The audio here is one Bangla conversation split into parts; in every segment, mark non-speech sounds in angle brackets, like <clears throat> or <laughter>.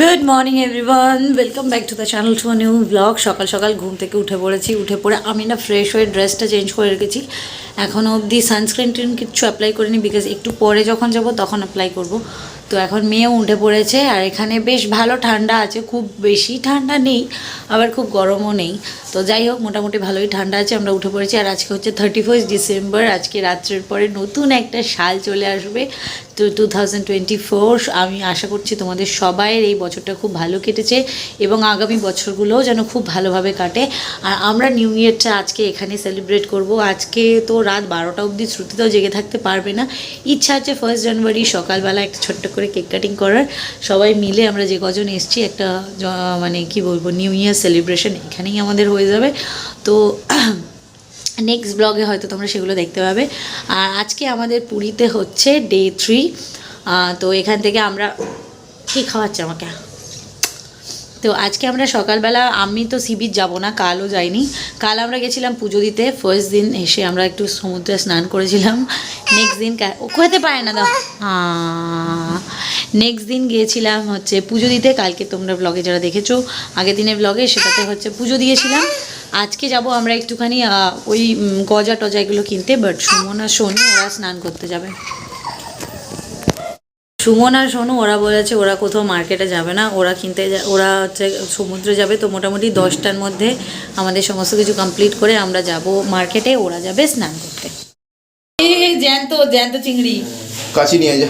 Good morning everyone welcome back to the channel to new blog সকাল সকাল ঘুম থেকে উঠে পড়েছি। উঠে পড়ে আমি না ফ্রেশ হয়ে ড্রেসটা চেঞ্জ করে রেখেছি। এখনও অবধি সানস্ক্রিন টিন কিচ্ছু অ্যাপ্লাই করিনি বিকজ একটু পরে যখন যাব তখন অ্যাপ্লাই করব। তো এখন মেয়েও উঠে পড়েছে আর এখানে বেশ ভালো ঠান্ডা আছে, খুব বেশি ঠান্ডা নেই, আবার খুব গরমও নেই। তো যাই হোক, মোটামুটি ভালোই ঠান্ডা আছে, আমরা উঠে পড়েছি। আর আজকে হচ্ছে থার্টি ফার্স্ট ডিসেম্বর আজকে রাত্রের পরে নতুন একটা সাল চলে আসবে। তো টু আমি আশা করছি তোমাদের সবাইয়ের এই বছরটা খুব ভালো কেটেছে এবং আগামী বছরগুলোও যেন খুব ভালোভাবে কাটে। আর আমরা নিউ ইয়ারটা আজকে এখানে সেলিব্রেট করব। আজকে তো রাত বারোটা অবধি শ্রুতিতেও জেগে থাকতে পারবে না। ইচ্ছা আছে ফার্স্ট জানুয়ারি সকালবেলা একটা ছোট্ট করে কেক কাটিং করার সবাই মিলে আমরা যে কজন এসছি একটা মানে কি বলব নিউ ইয়ার সেলিব্রেশন এখানেই আমাদের হয়ে যাবে। তো <clears throat> নেক্সট ব্লগে হয়তো তোমরা সেগুলো দেখতে পাবে। আর আজকে আমাদের পুরীতে হচ্ছে ডে থ্রি তো এখান থেকে আমরা কি খাওয়াচ্ছে আমাকে? তো আজকে আমরা সকালবেলা, আমি তো সি বিচ যাব না, কালও যাইনি। কাল আমরা গেছিলাম পুজো দিতে ফার্স্ট দিন এসে আমরা একটু সমুদ্রে স্নান করেছিলাম। নেক্সট দিন খেতে পারে না, দাও। নেক্সট দিন গিয়েছিলাম হচ্ছে পুজো দিতে, কালকে তোমরা ব্লগে যারা দেখেছ, আগের দিনের ব্লগে সেটাতে হচ্ছে পুজো দিয়েছিলাম। আজকে যাব আমরা একটুখানি ওই গজা টজা এগুলো কিনতে বাট সুমন আর সোনু ওরা স্নান করতে যাবে। সুমন আর সোনু ওরা বলেছে ওরা কোথাও মার্কেটে যাবে না ওরা কিনতে ওরা হচ্ছে সমুদ্রে যাবে তো মোটামুটি দশটার মধ্যে আমাদের সমস্ত কিছু কমপ্লিট করে আমরা যাব মার্কেটে ওরা যাবে স্নান করতে। জ্যান্ত জ্যান্ত চিংড়ি। কাছি নিয়ে যা।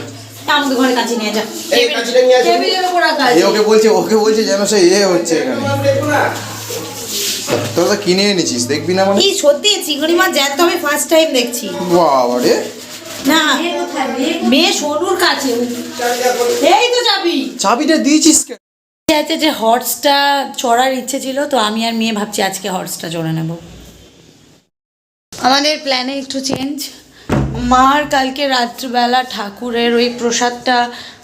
আমাকে ঘরে কাছে নিয়ে যা। এই কাছিটা নিয়ে আসো। টেবিলের উপর রাখা আছে। ওকে বলছে ওকে বলছে যেন সে ইয়ে হচ্ছে এখানে। তোরা তো কিনে এনেছিস দেখবি না মানে? এই সত্যি চিংড়ি মাছ জ্যান্ত আমি ফার্স্ট টাইম দেখছি। বাবা রে না মেয়ে সোনুর কাছে। এই তো চাবিটা দিয়েছিস কেন? আছে যে হর্সটা চড়ার ইচ্ছে ছিল তো আমি আর মেয়ে ভাবছি আজকে হর্সটা চড়ে নেব। আমাদের প্ল্যানে একটু চেঞ্জ মার কালকে রাত্রিবেলা ঠাকুরের ওই প্রসাদটা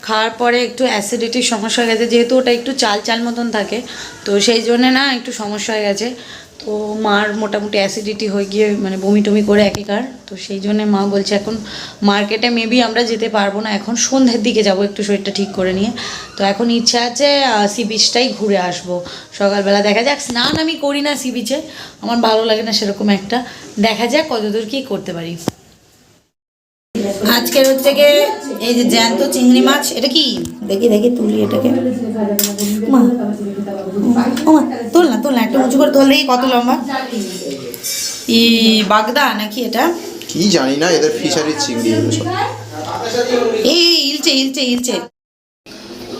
খাওয়ার পরে একটু অ্যাসিডিটির সমস্যা হয়ে গেছে যেহেতু ওটা একটু চাল চাল মতন থাকে তো সেই জন্যে না একটু সমস্যা হয়ে গেছে। তো মার মোটামুটি অ্যাসিডিটি হয়ে গিয়ে মানে বমি টমি করে একেকার তো সেই জন্যে মা বলছে এখন মার্কেটে মেবি আমরা যেতে পারব না, এখন সন্ধ্যের দিকে যাব একটু শরীরটা ঠিক করে নিয়ে। তো এখন ইচ্ছা আছে সি বিচটাই ঘুরে আসব। সকালবেলা দেখা যাক, স্নান আমি করি না সি বিচে আমার ভালো লাগে না সেরকম একটা। দেখা যাক কতদূর কী করতে পারি। আজকের হচ্ছে গিয়ে এই যে জ্যান্ত চিংড়ি মাছ, এটা কি? দেখি দেখি, তুলি এটাকে। তোল। তোল না একটু উঁচু করে তোল দেখি কত লম্বা। ই বাগদা নাকি এটা? কি জানি না এদের ফিশারির চিংড়ি এই ইলচে ইলচে ইলচে।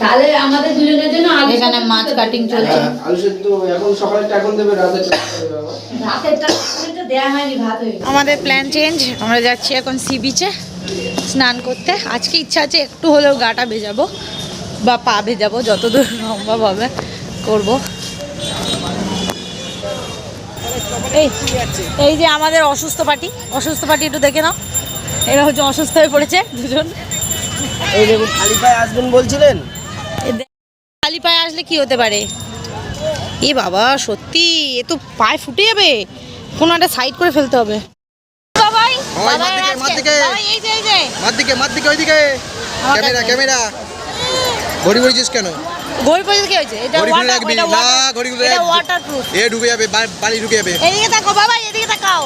তাহলে আমাদের দুজনের জন্য এখানে মাছ কাটিং চলছে। আলু সেদ্ধ এখন এখন দেবে রাতের ভাতেরটা তো দেয়া হয়নি ভাত হয়ে আমাদের প্ল্যান চেঞ্জ আমরা যাচ্ছি এখন সি বিচে স্নান করতে। আজকে ইচ্ছা আছে একটু হলেও গাটা ভেজাবো বা পা ভেজাবো যতদূর <laughs> সম্ভব হবে করব। এই এই যে আমাদের অসুস্থ পার্টি অসুস্থ পার্টি একটু দেখে নাও। এরা হচ্ছে অসুস্থ হয়ে পড়েছে দুজন। এই দেখুন খালি পায়ে আসবেন বলছিলেন? খালি পায়ে আসলে কি হতে পারে? এ বাবা সত্যি এ তো পায়ে ফুটে যাবে। কোনো একটা সাইড করে ফেলতে হবে। বাবাই মার দিকে, মার দিকে। ওইদিকে। ক্যামেরা। ক্যামেরা। ঘড়িছিস কেন? ঘড়ি পর্যন্ত কি হয়েছে? এটা ওয়াটার এটা ওয়াটার এটা ওয়াটারপ্রুফ এ ঢুকে যাবে ঢুকে এদিকে তাকাও বাবা এদিকে তাকাও।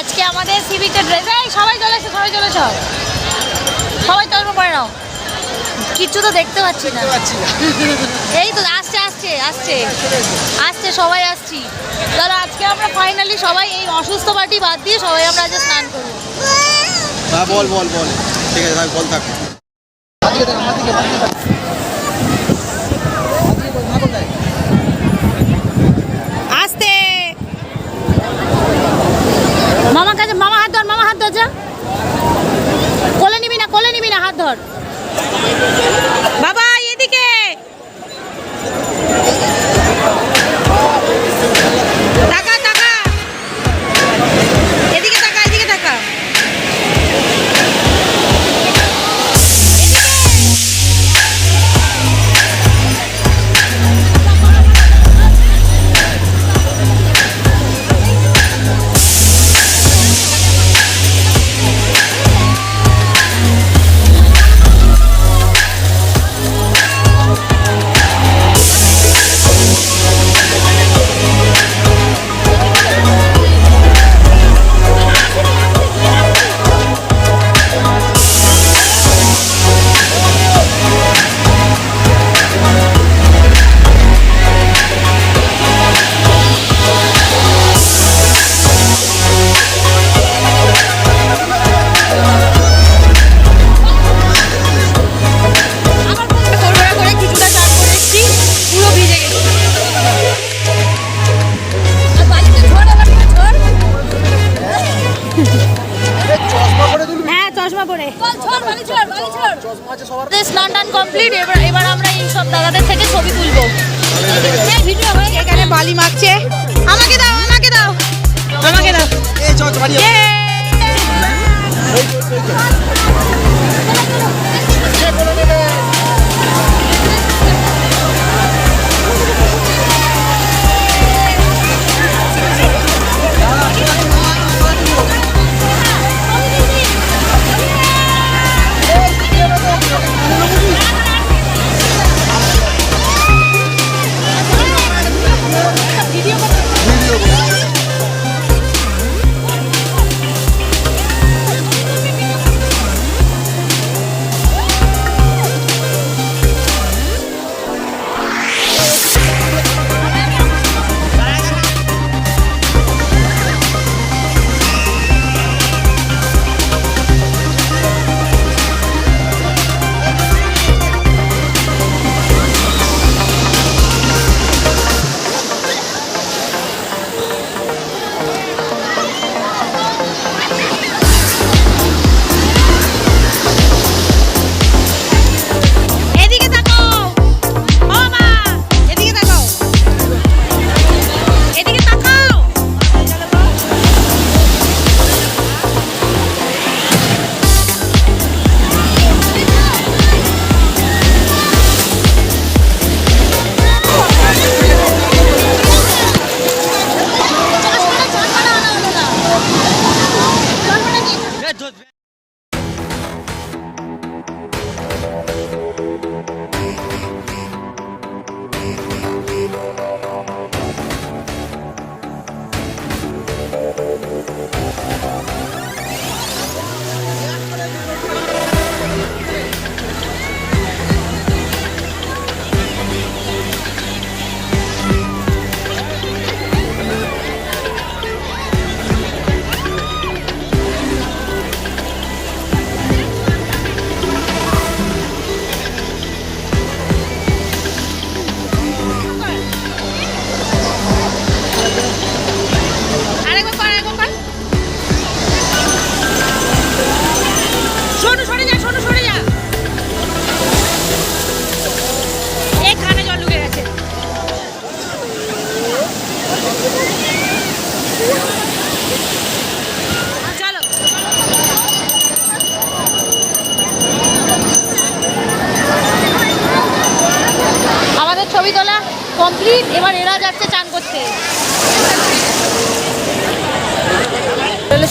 আজকে আমাদের ড্রেস এই সবাই চলে এসো সবাই চলে এসো। সবাই পরে নাও। কিচ্ছু তো দেখতে পাচ্ছি না। এই তো আসছে আসছে আসছে। আসছে সবাই আসছি। চলো আজকে আমরা ফাইনালি সবাই এই অসুস্থ পার্টি বাদ দিয়ে সবাই আমরা আজ স্নান করব। হ্যাঁ বল বল বল। ঠিক আছে বল থাক মার দিকে থাক, মার দিকে, মার দিকে থাক। আসতে মামা কাছে মামা হাত ধর, মামা হাত ধর, যা। কোলে নিবি না, কোলে নিবি না, হাত ধর। বাবা, এদিকে।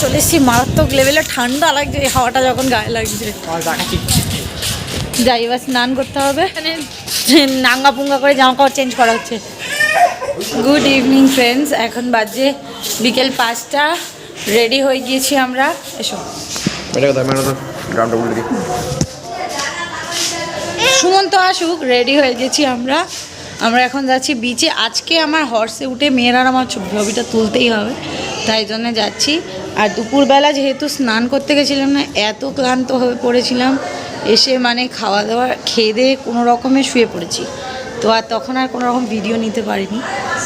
চলে এসেছি মারাত্মক লেভেলে ঠান্ডা লাগছে এই হাওয়াটা যখন গায়ে লাগছে। যাই এবার স্নান করতে হবে। এখানে নাঙ্গা পুঙ্গা করে জামা কাপড় চেঞ্জ করা হচ্ছে। গুড ইভিনিং ফ্রেন্ডস এখন বাজে বিকেল পাঁচটা। রেডি হয়ে গিয়েছি আমরা। এসো। মানে সুমন্ত আসুক রেডি হয়ে গেছি আমরা। আমরা এখন যাচ্ছি বিচে আজকে আমার হর্সে উঠে মেয়েরা আমার ছবিটা তুলতেই হবে। তাই জন্য যাচ্ছি। আর দুপুরবেলা যেহেতু স্নান করতে গেছিলাম না, এত ক্লান্ত হয়ে পড়েছিলাম, এসে মানে খাওয়া দাওয়া খেয়ে দিয়ে কোনো রকমে শুয়ে পড়েছি। তো আর তখন আর কোনো রকম ভিডিও নিতে পারিনি,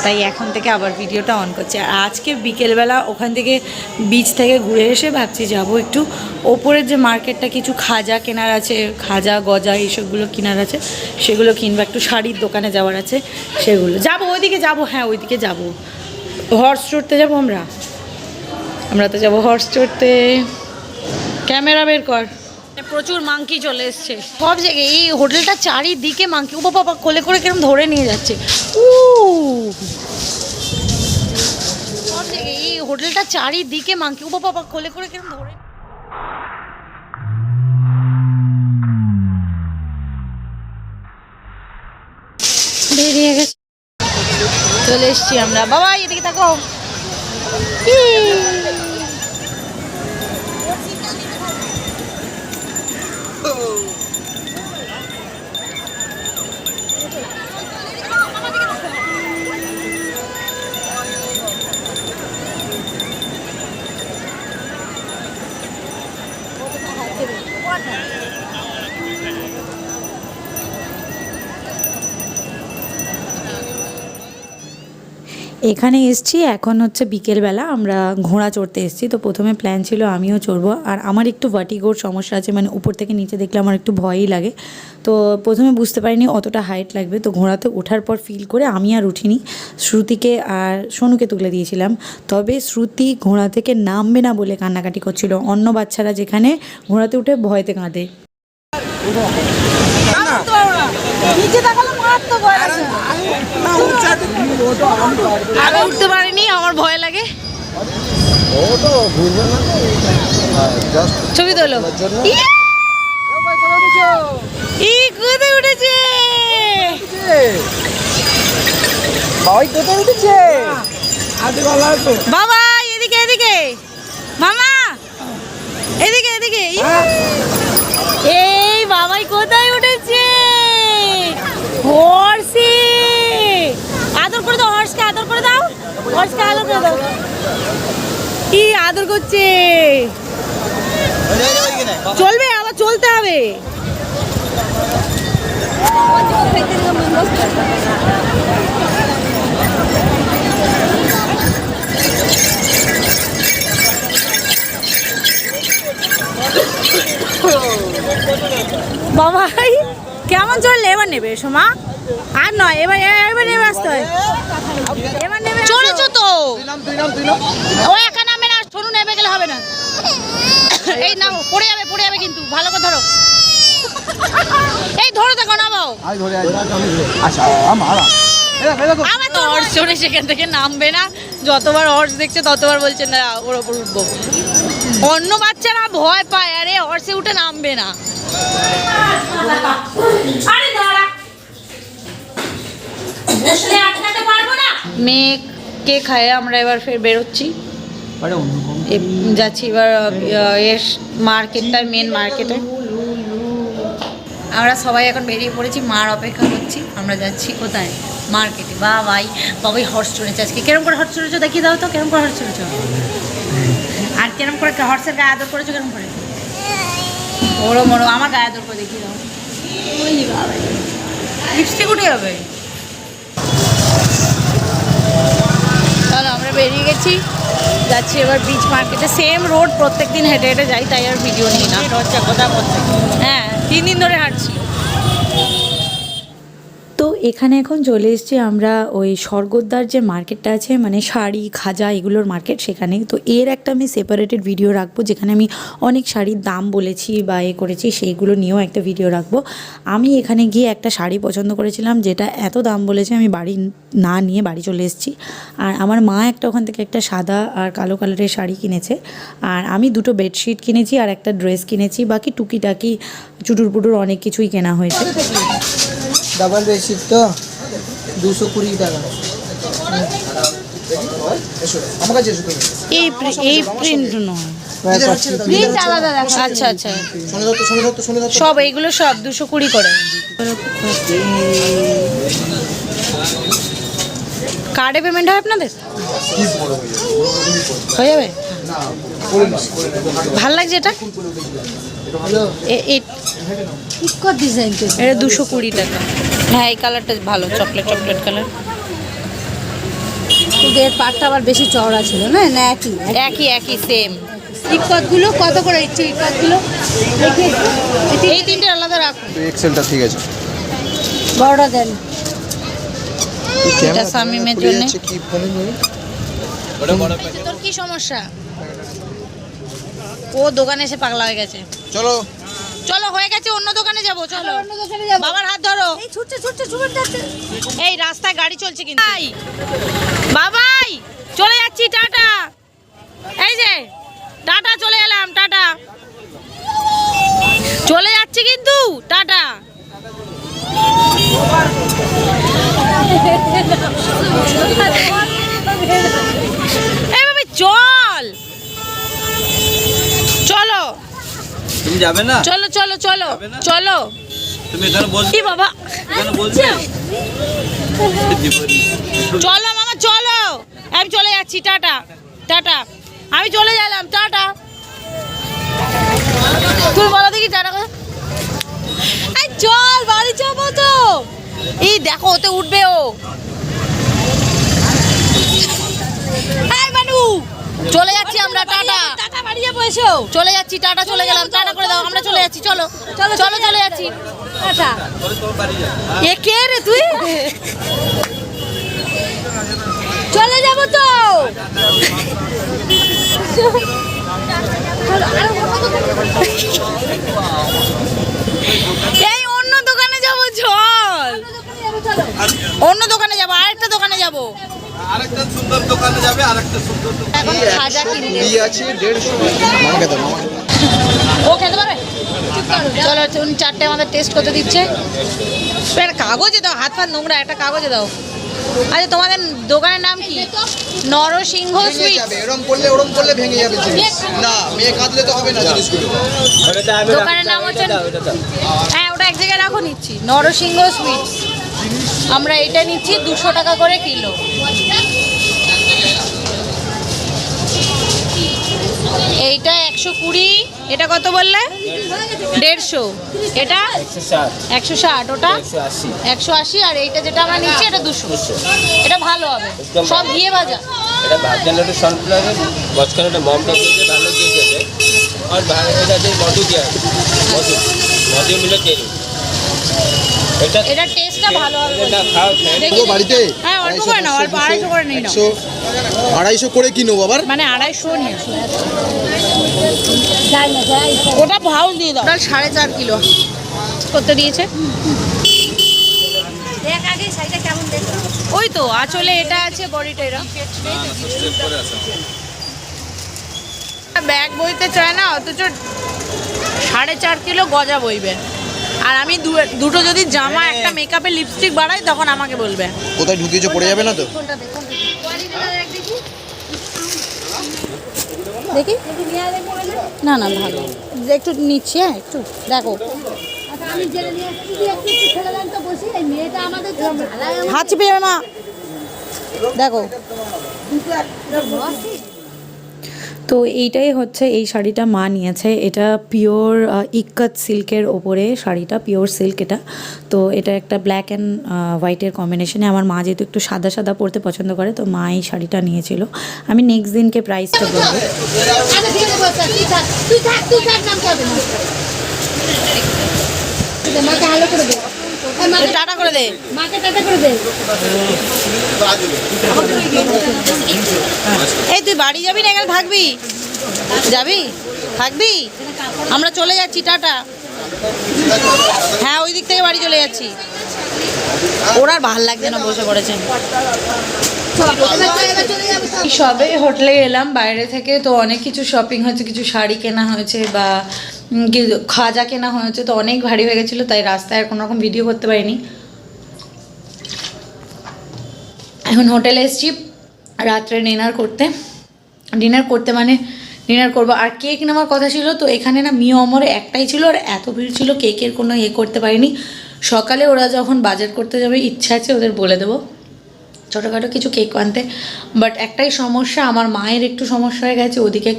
তাই এখন থেকে আবার ভিডিওটা অন করছি। আর আজকে বিকেলবেলা ওখান থেকে বিচ থেকে ঘুরে এসে ভাবছি যাব একটু ওপরের যে মার্কেটটা কিছু খাজা কেনার আছে, খাজা, গজা এইসবগুলো কেনার আছে, সেগুলো কিনবো, একটু শাড়ির দোকানে যাওয়ার আছে, সেগুলো। যাব, ওইদিকে যাব হ্যাঁ ওইদিকে যাব। হর্স চড়তে যাব আমরা? আমরা তো যাব হর্স চড়তে। ক্যামেরা বের কর। প্রচুর মাংকি চলে এসছে। সব জায়গায় এই হোটেলটা চারিদিকে মাংকি। ও বাবা কোলে করে কিরম ধরে নিয়ে যাচ্ছে। উ সব জায়গায় এই হোটেলটা চারিদিকে মাংকি। ও বাবা কোলে করে কিরম ধরে বেরিয়ে গেছে। চলে এসছি আমরা। বাবা এদিকে থাকো। এখানে এসছি, এখন হচ্ছে বিকেলবেলা আমরা ঘোড়া চড়তে এসছি। তো প্রথমে প্ল্যান ছিল আমিও চড়বো। আর আমার একটু ভার্টিগোর সমস্যা আছে মানে উপর থেকে নিচে দেখলে আমার একটু ভয়ই লাগে। তো প্রথমে বুঝতে পারিনি অতটা হাইট লাগবে। তো ঘোড়াতে ওঠার পর ফিল করে আমি আর উঠিনি। শ্রুতিকে আর সোনুকে তুলে দিয়েছিলাম। তবে শ্রুতি ঘোড়া থেকে নামবে না বলে কান্নাকাটি করছিল। অন্য বাচ্চারা যেখানে ঘোড়াতে উঠে ভয়তে কাঁদে। আগে উঠতে পারিনি আমার ভয় লাগে। ছবি তোলো। ইয়ে! ই কোথায় উঠেছে? বাবাই কোথায় উঠেছে? বাবা এদিকে এদিকে। মামা এদিকে এদিকে। এই বাবাই কোথায় উঠেছে হর্ষে আদর করে দাও হর্ষকে আদর করে দাও হর্ষকে আদর করে দাও কি আদর করছে? চলবে আবার চলতে হবে। বাবাই কেমন চললে? এবার নেবে সোমা। আর নয় এবার এবার নেমে আসতে হয়। এবার নেমে চলেছো তো। ও একা নামবে না সোনু নেমে গেলে হবে না। এই নাও পড়ে যাবে পড়ে যাবে কিন্তু ভালো করে ধরো। এই ধরো দেখো নামাও। আচ্ছা আমার আমার তো হর্স চড়ে সেখান থেকে নামবে না। যতবার হর্স দেখছে ততবার বলছে না ওর ওপর উঠবো। অন্য বাচ্চারা ভয় পায় আরে হর্সে উঠে নামবে না। আরে দাঁড়া বসলে আটকাতে পারব না মেয়ে কে খায় আমরা এবার ফের বেরোচ্ছি। যাচ্ছি এবার এস মার্কেটটার মেন মার্কেটে। আমরা সবাই এখন বেরিয়ে পড়েছি মার অপেক্ষা করছি। আমরা যাচ্ছি কোথায়? মার্কেটে। বা ভাই বাবাই হর্স চড়েছে আজকে। কেরম করে হর্স চড়েছো দেখিয়ে দাও তো কেরম করে হর্স চড়েছো? আর কেরম করে হর্সের গায়ে আদর করেছ কেরম করে? ওরো মরো আমার গায়ে আদর করে দেখিয়ে দাও। লিপস্টিক উঠে যাবে। বেরিয়ে গেছি। যাচ্ছি এবার বিচ মার্কেটে সেম রোড প্রত্যেক দিন হেঁটে হেঁটে যাই তাই আর ভিডিও নিই না। হ্যাঁ তিন দিন ধরে হাঁটছি। এখানে এখন চলে এসেছি আমরা ওই স্বর্গদ্বার যে মার্কেটটা আছে মানে শাড়ি, খাজা এগুলোর মার্কেট সেখানে। তো এর একটা আমি সেপারেটেড ভিডিও রাখব, যেখানে আমি অনেক শাড়ির দাম বলেছি বা এ করেছি, সেইগুলো নিয়েও একটা ভিডিও রাখব। আমি এখানে গিয়ে একটা শাড়ি পছন্দ করেছিলাম, যেটা এত দাম বলেছে আমি বাড়ি না নিয়ে বাড়ি চলে এসেছি। আর আমার মা একটা ওখান থেকে একটা সাদা আর কালো কালারের শাড়ি কিনেছে। আর আমি দুটো বেডশিট কিনেছি আর একটা ড্রেস কিনেছি, বাকি টুকিটাকি চুটুর পুটুর অনেক কিছুই কেনা হয়েছে। ডাবল বেডশিট তো দুশো কুড়ি টাকা। এই এই প্রিন্ট নয়। আচ্ছা আচ্ছা। সব এইগুলো সব দুশো কুড়ি করে। কার্ডে পেমেন্ট হয় আপনাদের? হয়ে যাবে? ভালো লাগছে এটা? এ- এ- এটা দুশো কুড়ি টাকা। হ্যাঁ এই কালারটা ভালো চকলেট চকলেট কালার। পাটটা আবার বেশি চওড়া ছিল না? না একই একই। একই সেম কত করে ইচ্ছে এই তিনটে আলাদা রাখুন এক্সেলটা ঠিক আছে। বড়টা দেন। এটা জন্য। তোর কি সমস্যা? ও দোকানে এসে পাগলা হয়ে গেছে। চলো। চলো হয়ে গেছে অন্য দোকানে যাব চলো। বাবার হাত ধরো। এই ছুটছে ছুটছে ছুটে যাচ্ছে। এই রাস্তায় গাড়ি চলছে কিন্তু। বাই বাবাই চলে যাচ্ছি টাটা। এই যে টাটা চলে এলাম টাটা। চলে যাচ্ছি কিন্তু টাটা <laughs> এই বাবি চল চলো তুমি যাবে না? চলো চলো চলো চলো। তুমি এখানে বলছো কি বাবা? এখানে বলবে চলো মামা চলো। আমি চলে যাচ্ছি টাটা টাটা। আমি চলে গেলাম টাটা। তুই বলো দেখি টাটা চল বাড়ি যাব তো। এই দেখো ওতে উঠবে ও। এসো চলে যাচ্ছি আমরা টাটা। চলে যাচ্ছি টাটা চলে গেলাম। টাটা করে দাও আমরা চলে। যাচ্ছি চলো। চলো চলো চলে যাচ্ছি। টাটা। এ কে রে তুই? চলে যাব তো। এই অন্য দোকানে যাব চল। অন্য দোকানে যাব আরেকটা যাব আরেকটা সুন্দর দোকানে যাবে আরেকটা সুন্দর এখন খাজা আছে দেড়শো মামাকে দাও ও খেতে পারবে? চলো উনি চারটে আমাদের টেস্ট করতে দিচ্ছে। একটা কাগজে দাও হাত ফাত নোংরা একটা কাগজে দাও। আচ্ছা তোমাদের দোকানের নাম কি? নরসিংহ ভেঙে সুইট যাবে এরম করলে ওরম করলে ভেঙে যাবে না মেয়ে কাঁদলে তো হবে না জিনিসগুলো। দোকানের নাম হচ্ছে হ্যাঁ ওটা এক জায়গায় রাখো নিচ্ছি। নরসিংহ সুইটস আমরা এটা নিচ্ছি দুশো টাকা করে কিলো। এইটা একশো কুড়ি এটা কত বললে? দেড়শো। এটা? একশো ষাট ওটা? একশো আশি আর এইটা যেটা আমরা নিচ্ছি এটা দুশো। এটা ভালো হবে। সব ঘিয়ে ভাজা। এটা ভাজলে একটু সনফ্লাওয়ার মাঝখানে একটা মমটা দিয়ে ভালো দিয়ে দেবে আর মধু দেওয়া মধু মধু মিলে তেল এটা এটা টেস্টটা ভালো হবে এটা খাও খেয়ে বাড়িতে? হ্যাঁ অল্প করে নাও অল্প আড়াইশো করে নিই নাও। আড়াইশো করে কি নেব আবার? মানে আড়াইশো নিয়ে ওটা ভাউ দিয়ে দাও। ওটা সাড়ে চার কিলো। করতে দিয়েছে? দেখ আগে শাড়িটা কেমন দেখ। ওই তো আঁচলে এটা আছে বডিটা এরা ব্যাগ বইতে চায় না অথচ সাড়ে চার কিলো গজা বইবে। আর আমি দু- দুটো যদি জামা একটা মেকআপের লিপস্টিক বাড়াই তখন আমাকে বলবে। কোথায় ঢুকিয়েছো? পড়ে যাবে না তো? দেখি। না না ভালো। একটু নিচ্ছি হ্যাঁ একটু। দেখো। আচ্ছা, যাবে মা। দেখো। তো এইটাই হচ্ছে এই শাড়িটা মা নিয়েছে। এটা পিওর ইক্কত সিল্কের ওপরে শাড়িটা পিওর সিল্ক এটা। তো এটা একটা ব্ল্যাক অ্যান্ড হোয়াইটের কম্বিনেশনে আমার মা যেহেতু একটু সাদা সাদা পরতে পছন্দ করে তো মা এই শাড়িটা নিয়েছিল। আমি নেক্সট দিনকে প্রাইসটা বলব। আচ্ছা ঠিক আছে বস তুই থাক তুই থাক তুই থাক নাম করবে না মাকে হালো করে দে। এই মাকে টাটা করে দে। মাকে টাটা করে দে। এই তুই বাড়ি যাবি না এখানে থাকবি? যাবি? থাকবি? আমরা চলে যাচ্ছি টাটা। হ্যাঁ ওই দিক থেকে বাড়ি চলে যাচ্ছি। ওর আর ভালো লাগছে না বসে পড়েছে। সবে হোটেলে এলাম বাইরে থেকে তো অনেক কিছু শপিং হয়েছে কিছু শাড়ি কেনা হয়েছে বা খাজা কেনা হয়েছে তো অনেক ভারী হয়ে গেছিল, তাই রাস্তায় আর কোনো রকম ভিডিও করতে পারিনি। এখন হোটেলে এসেছি, রাত্রে ডিনার করতে। ডিনার করতে মানে ডিনার করব। আর কেক নেওয়ার কথা ছিল, তো এখানে না মিও অমরে একটাই ছিল, আর এত ভিড় ছিল কেকের কোনো ইয়ে করতে পারিনি। সকালে ওরা যখন বাজার করতে যাবে, ইচ্ছা আছে ওদের বলে দেবো। ছোটোখাটো কিছু কেক আনতে। বাট একটাই সমস্যা, আমার মায়ের একটু সমস্যা হয়ে গেছে। ওদিকে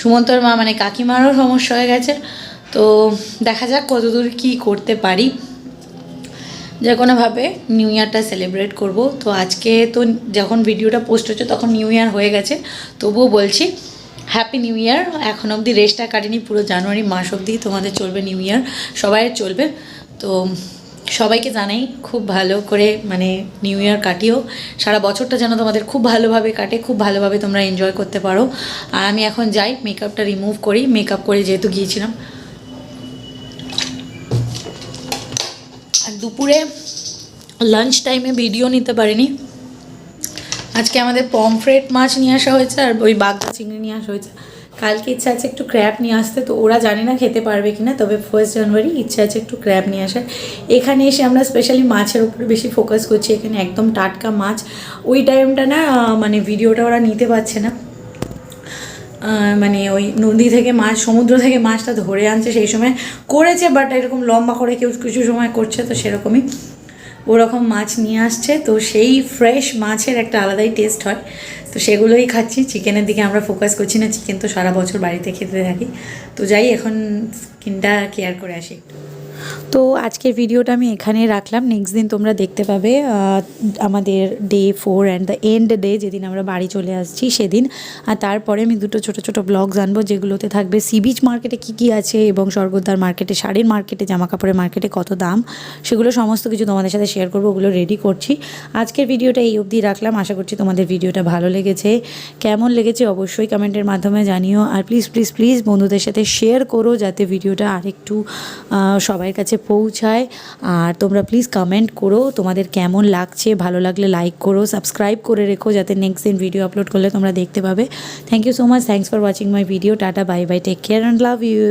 সুমন্তর মা মানে কাকিমারও সমস্যা হয়ে গেছে। তো দেখা যাক কতদূর কী করতে পারি। যে কোনোভাবে নিউ ইয়ারটা সেলিব্রেট করব। তো আজকে তো যখন ভিডিওটা পোস্ট হচ্ছে, তখন নিউ ইয়ার হয়ে গেছে। তবুও বলছি হ্যাপি নিউ ইয়ার এখন অবধি রেস্টটা কাটিনি, পুরো জানুয়ারি মাস অবধি তোমাদের চলবে নিউ ইয়ার সবাই চলবে। তো সবাইকে জানাই খুব ভালো করে মানে নিউ ইয়ার কাটিও। সারা বছরটা যেন তোমাদের খুব ভালোভাবে কাটে, খুব ভালোভাবে তোমরা এনজয় করতে পারো। আর আমি এখন যাই মেকআপটা রিমুভ করি মেকআপ করে যেহেতু গিয়েছিলাম। আর দুপুরে লাঞ্চ টাইমে ভিডিও নিতে পারিনি। আজকে আমাদের পমফ্রেট মাছ নিয়ে আসা হয়েছে আর ওই বাগদা চিংড়ি নিয়ে আসা হয়েছে। কালকে ইচ্ছা আছে একটু ক্র্যাব নিয়ে আসতে, তো ওরা জানে না খেতে পারবে কি না তবে ফার্স্ট জানুয়ারি ইচ্ছা আছে একটু ক্র্যাব নিয়ে আসার। এখানে এসে আমরা স্পেশালি মাছের উপরে বেশি ফোকাস করছি, এখানে একদম টাটকা মাছ। ওই টাইমটা না মানে ভিডিওটা ওরা নিতে পারছে না। মানে ওই নদী থেকে মাছ, সমুদ্র থেকে মাছটা ধরে আনছে, সেই সময় করেছে বাট এরকম লম্বা করে কেউ কিছু সময় করছে, তো সেরকমই। ওরকম মাছ নিয়ে আসছে। তো সেই ফ্রেশ মাছের একটা আলাদাই টেস্ট হয়। তো সেগুলোই খাচ্ছি। চিকেনের দিকে আমরা ফোকাস করছি না। চিকেন তো সারা বছর বাড়িতে খেতে থাকি। তো যাই, এখন স্কিনটা কেয়ার করে আসি তো আজকের ভিডিওটা আমি এখানে রাখলাম। নেক্সট দিন তোমরা দেখতে পাবে আমাদের day four and the end day যেদিন আমরা বাড়ি চলে আসছি সেদিন। আর তারপরে আমি দুটো ছোট ছোট ব্লগস আনব, যেগুলোতে থাকবে সি বিচ মার্কেটে কী কী আছে এবং স্বর্গদ্বার মার্কেটে শাড়ির মার্কেটে জামা কাপড়ের মার্কেটে কত দাম। সেগুলো সমস্ত কিছু তোমাদের সাথে শেয়ার করব, ওগুলো রেডি করছি। আজকের ভিডিওটা এই অবধি রাখলাম। আশা করছি তোমাদের ভিডিওটা ভালো লেগেছে। কেমন লেগেছে অবশ্যই কমেন্টের মাধ্যমে জানিও। আর প্লিজ প্লিজ প্লিজ বন্ধুদের সাথে শেয়ার করো, যাতে ভিডিওটা আরেকটু সবার কাছে পৌঁছায়। আর তোমরা প্লিজ কমেন্ট করো তোমাদের কেমন লাগছে, ভালো লাগলে লাইক করো সাবস্ক্রাইব করে রেখো যাতে নেক্সট দিন ভিডিও আপলোড করলে তোমরা দেখতে পাবে। Thank you so much thanks for watching my video tata bye bye take care and love you